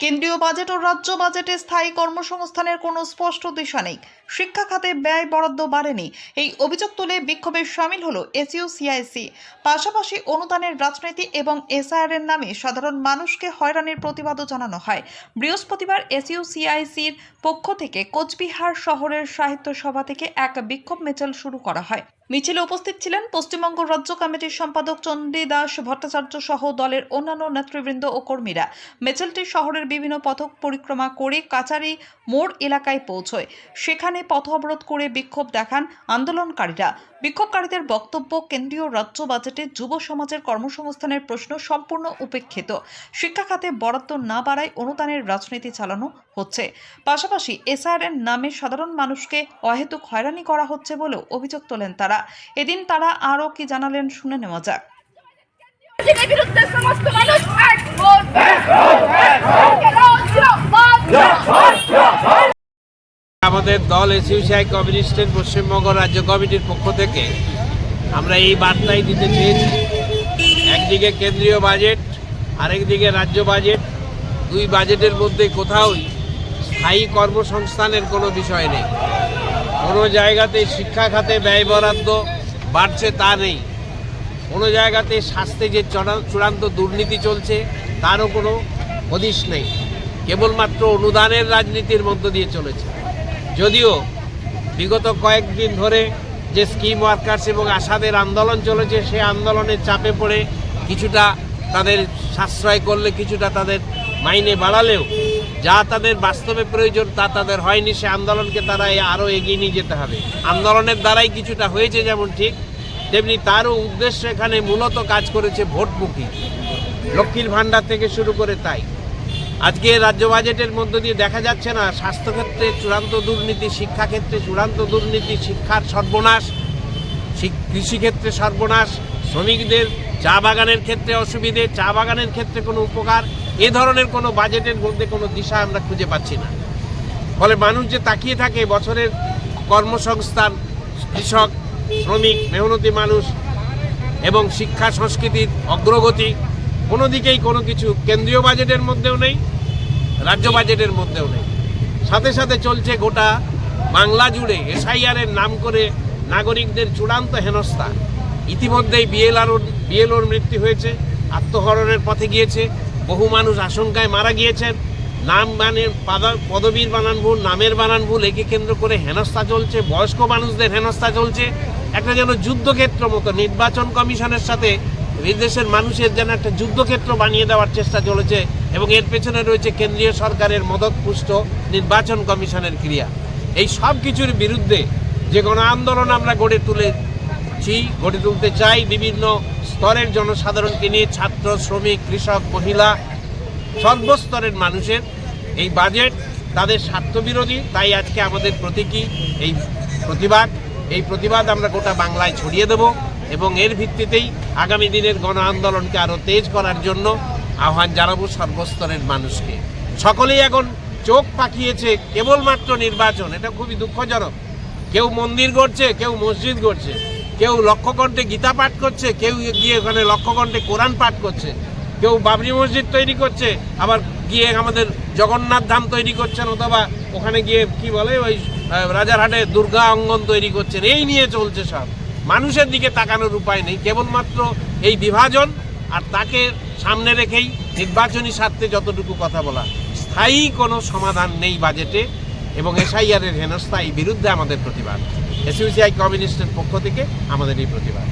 কেন্দ্রীয় বাজেট ও রাজ্য বাজেটে স্থায়ী কর্মসংস্থানের কোনো স্পষ্ট দিশা নেই। শিক্ষা খাতে ব্যয় বরাদ্দ বাড়েনি। এই অভিযোগ তুলে বিক্ষোভে সামিল হলো এসইউ, সিআইসি। পাশাপাশি অনুদানের রাজনীতি এবং এসআইআর এর নামে সাধারণ মানুষকে হয়রানির প্রতিবাদও জানানো হয়। বৃহস্পতিবার এসইউ, সিআইসির পক্ষ থেকে কোচবিহার শহরের সাহিত্য সভা থেকে এক বিক্ষোভ মিছিল শুরু করা হয়। মিছিলে উপস্থিত ছিলেন পশ্চিমবঙ্গ রাজ্য কমিটির সম্পাদক চণ্ডী দাস, ভট্টাচার্য সহ দলের অন্যান্য নেতৃবৃন্দ ও কর্মীরা। মিছিলটি শহরের বিভিন্ন পথক পরিক্রমা করে কাচারি মোড় এলাকায় পৌঁছয়। সেখানে পথ অবরোধ করে বিক্ষোভ দেখান আন্দোলনকারীরা। বিক্ষোভকারীদের বক্তব্য কেন্দ্রীয় রাজ্য বাজেটে যুব সমাজের কর্মসংস্থানের প্রশ্ন সম্পূর্ণ উপেক্ষিত। শিক্ষা খাতে বরাদ্দ না বাড়ায় অনুদানের রাজনীতি চালানো হচ্ছে। পাশাপাশি এসআর এর নামে সাধারণ মানুষকে অহেতুক হয়রানি করা হচ্ছে বলেও অভিযোগ তোলেন তারা। এদিন তারা আরও কি জানালেন শুনে নেওয়া যাক। বিরুদ্ধে সমস্ত মানুষ এক আমাদের দল এসইউসিআই কমিউনিস্টের পশ্চিমবঙ্গ রাজ্য কমিটির পক্ষ থেকে আমরা এই বার্তাই দিতে চেয়েছি। একদিকে কেন্দ্রীয় বাজেট, আরেকদিকে রাজ্য বাজেট। দুই বাজেটের মধ্যে কোথাওই স্থায়ী কর্মসংস্থানের কোনো বিষয় নেই। কোনো জায়গাতে শিক্ষা খাতে ব্যয় বরাদ্দ বাড়ছে তা নেই। কোনো জায়গাতে স্বাস্থ্যে যে চড়া- চূড়ান্ত দুর্নীতি চলছে তারও কোনো হদিশ নেই। কেবলমাত্র অনুদানের রাজনীতির মধ্য দিয়ে চলেছে। যদিও বিগত কয়েকদিন ধরে যে স্কিম ওয়ার্কার্স এবং আশাদের আন্দোলন চলেছে, সেই আন্দোলনের চাপে পড়ে কিছুটা তাদের সাশ্রয় করলে কিছুটা তাদের মাইনে বাড়ালেও যা তাদের বাস্তবে প্রয়োজন তা তাদের হয়নি, সে আন্দোলনকে তারা আরও এগিয়ে নিয়ে যেতে হবে। আন্দোলনের দ্বারাই কিছুটা হয়েছে যেমন ঠিক, তেমনি তারও উদ্দেশ্য এখানে মূলত কাজ করেছে ভোটমুখী। লক্ষ্মীর ভাণ্ডার থেকে শুরু করে তাই। আজকে রাজ্য বাজেটের মধ্য দিয়ে দেখা যাচ্ছে না স্বাস্থ্যক্ষেত্রে চূড়ান্ত দুর্নীতি, শিক্ষাক্ষেত্রে চূড়ান্ত দুর্নীতি, শিক্ষার সর্বনাশ কৃষিক্ষেত্রে সর্বনাশ, শ্রমিকদের চা বাগানের ক্ষেত্রে অসুবিধে, চা বাগানের ক্ষেত্রে কোনো উপকার, এ ধরনের কোনো বাজেটের মধ্যে কোনো দিশা আমরা খুঁজে পাচ্ছি না। ফলে মানুষ যে তাকিয়ে থাকে বছরের কর্মসংস্থান, কৃষক, শ্রমিক, মেহনতি মানুষ এবং শিক্ষা, সংস্কৃতির অগ্রগতি কোনো দিকেই কোনো কিছু কেন্দ্রীয় বাজেটের মধ্যেও নেই, রাজ্য বাজেটের মধ্যেও নেই। সাথে সাথে চলছে গোটা বাংলা জুড়ে এসআইআর এর নাম করে নাগরিকদের চূড়ান্ত হেনস্থা। ইতিমধ্যেই বিএলআর বিএলওর মৃত্যু হয়েছে, আত্মহরণের পথে গিয়েছে, বহু মানুষ আশঙ্কায় মারা গিয়েছেন। নাম মানে পদবীর বানান ভুল, নামের বানান ভুল, একে কেন্দ্র করে হেনস্থা চলছে, বয়স্ক মানুষদের হেনস্থা চলছে। একটা যেন যুদ্ধক্ষেত্র মতো নির্বাচন কমিশনের সাথে দেশের মানুষের যেন একটা যুদ্ধক্ষেত্র বানিয়ে দেওয়ার চেষ্টা চলেছে এবং এর পেছনে রয়েছে কেন্দ্রীয় সরকারের মদতপুষ্ট নির্বাচন কমিশনের ক্রিয়া। এই সব কিছুর বিরুদ্ধে যে গণ আন্দোলন আমরা গড়ে তুলেছি, গড়ে তুলতে চাই বিভিন্ন স্তরের জনসাধারণকে নিয়ে, ছাত্র, শ্রমিক, কৃষক, মহিলা, সর্বস্তরের মানুষের। এই বাজেট তাদের স্বার্থবিরোধী, তাই আজকে আমাদের প্রতীকী এই প্রতিবাদ। এই প্রতিবাদ আমরা গোটা বাংলায় ছড়িয়ে দেব। এবং এর ভিত্তিতেই আগামী দিনের গণ আন্দোলনকে আরও তেজ করার জন্য আহ্বান জানাব সর্বস্তরের মানুষকে। সকলেই এখন চোখ পাকিয়েছে কেবলমাত্র নির্বাচন, এটা খুবই দুঃখজনক। কেউ মন্দির গড়ছে, কেউ মসজিদ গড়ছে, কেউ লক্ষ্যকণ্ঠে গীতা পাঠ করছে, কেউ গিয়ে ওখানে লক্ষ্যকণ্ঠে কোরআন পাঠ করছে, কেউ বাবরি মসজিদ তৈরি করছে, আবার গিয়ে আমাদের জগন্নাথ ধাম তৈরি করছেন অথবা ওখানে গিয়ে কি বলে ওই রাজারহাটে দুর্গা অঙ্গন তৈরি করছেন, এই নিয়ে চলছে সব। মানুষের দিকে তাকানোর উপায় নেই। কেবলমাত্র এই বিভাজন আর তাকে সামনে রেখেই নির্বাচনী স্বার্থে যতটুকু কথা বলা, স্থায়ী কোনো সমাধান নেই বাজেটে এবং এসআইআরের হেনস্থা এই বিরুদ্ধে আমাদের প্রতিবাদ। এসইউসিআই কমিউনিস্টের পক্ষ থেকে আমাদের এই প্রতিবাদ।